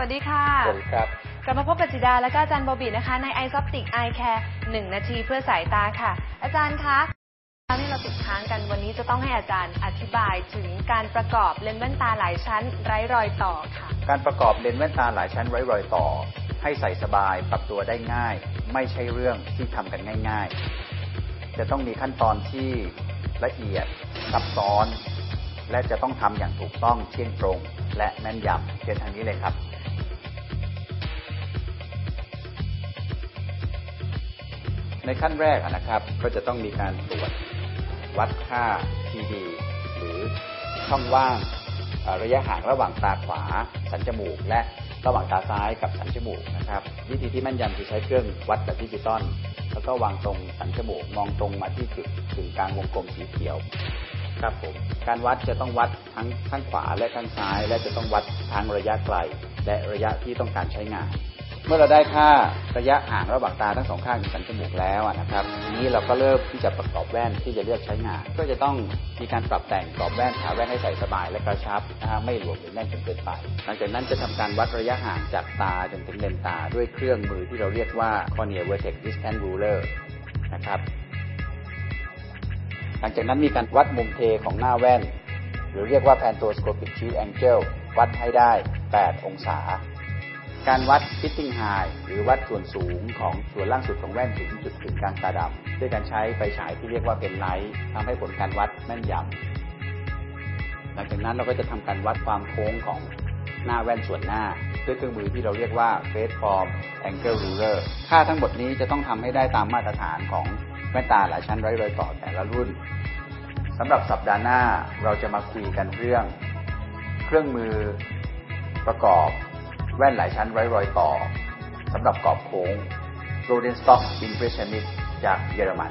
วัสดีค่ะ สวัสดีครับ กลับมาพบกับจิดาและก็อาจารย์บอบีนะคะ ใน i s o p t i c Eye Care 1นาทีเพื่อสายตาค่ะ อาจารย์คะตอนนี้เราติดค้างกันวันนี้จะต้องให้อาจารย์อธิบายถึงการประกอบเลนส์แว่นตาหลายชั้นไร้รอยต่อค่ะ การประกอบเลนส์แว่นตาหลายชั้นไว้รอยต่อ ให้ใส่สบายปรับตัวได้ง่าย ไม่ใช่เรื่องที่ทำกันง่าย ๆ จะต้องมีขั้นตอนที่ละเอียดซับซ้อน และจะต้องทำอย่างถูกต้องเที่ยงตรง และแม่นยำเช่นทางนี้เลยครับ ในขั้นแรกนะครับ ก็จะต้องมีการตรวจวัดค่า TD หรือช่องว่างระยะห่างระหว่างตาขวา สันจมูก และระหว่างตาซ้ายกับสันจมูกนะครับ วิธีที่แม่นยำคือใช้เครื่องวัดแบบดิจิตอลแล้วก็วางตรงสันจมูกมองตรงมาที่จุดถึงกลางวงกลมสีเขียวครับผมการวัดจะต้องวัดทั้งข้างขวาและข้างซ้าย และจะต้องวัดทั้งระยะไกล และระยะที่ต้องการใช้งาน เมื่อเราได้ค่าระยะห่างระหว่างตาทั้งสองข้างของสันจมูกแล้วนะครับทีนี้เราก็เริ่มที่จะประกอบแว่นที่จะเลือกใช้งาน ก็จะต้องมีการปรับแต่งกรอบแว่นขาแว่นให้ใส่สบายและกระชับนะฮะไม่หลวมหรือแน่นจนเกินไป หลังจากนั้นจะทำการวัดระยะห่างจากตาจนถึงเลนตาด้วยเครื่องมือที่เราเรียกว่า cornea vertex distance ruler นะครับหลังจากนั้นมีการวัดมุมเทของหน้าแว่น หรือเรียกว่า pantoscopic tilt angle วัดให้ได้ 8 องศา การวัด fitting high หรือวัดส่วนสูงของส่วนล่างสุดของแว่นถึงจุดถึงกลางตาดำด้วยการใช้ไฟฉายที่เรียกว่าเป็นไลท์ทำให้ผลการวัดแม่นยำหลังจากนั้นเราก็จะทำการวัดความโค้งของหน้าแว่นส่วนหน้า ด้วยเครื่องมือที่เราเรียกว่า face form angle ruler ค่าทั้งหมดนี้จะต้องทำให้ได้ตามมาตรฐานของแว่นตาหลายชั้นไร้รอยต่อแต่ละรุ่นสำหรับสัปดาห์หน้าเราจะมาคุยกันเรื่อง เครื่องมือประกอบ แว่นหลายชั้นไร้รอยต่อสำหรับกรอบโค้งโรเดนสต็อกอินเฟชชันนิสจากเยอรมัน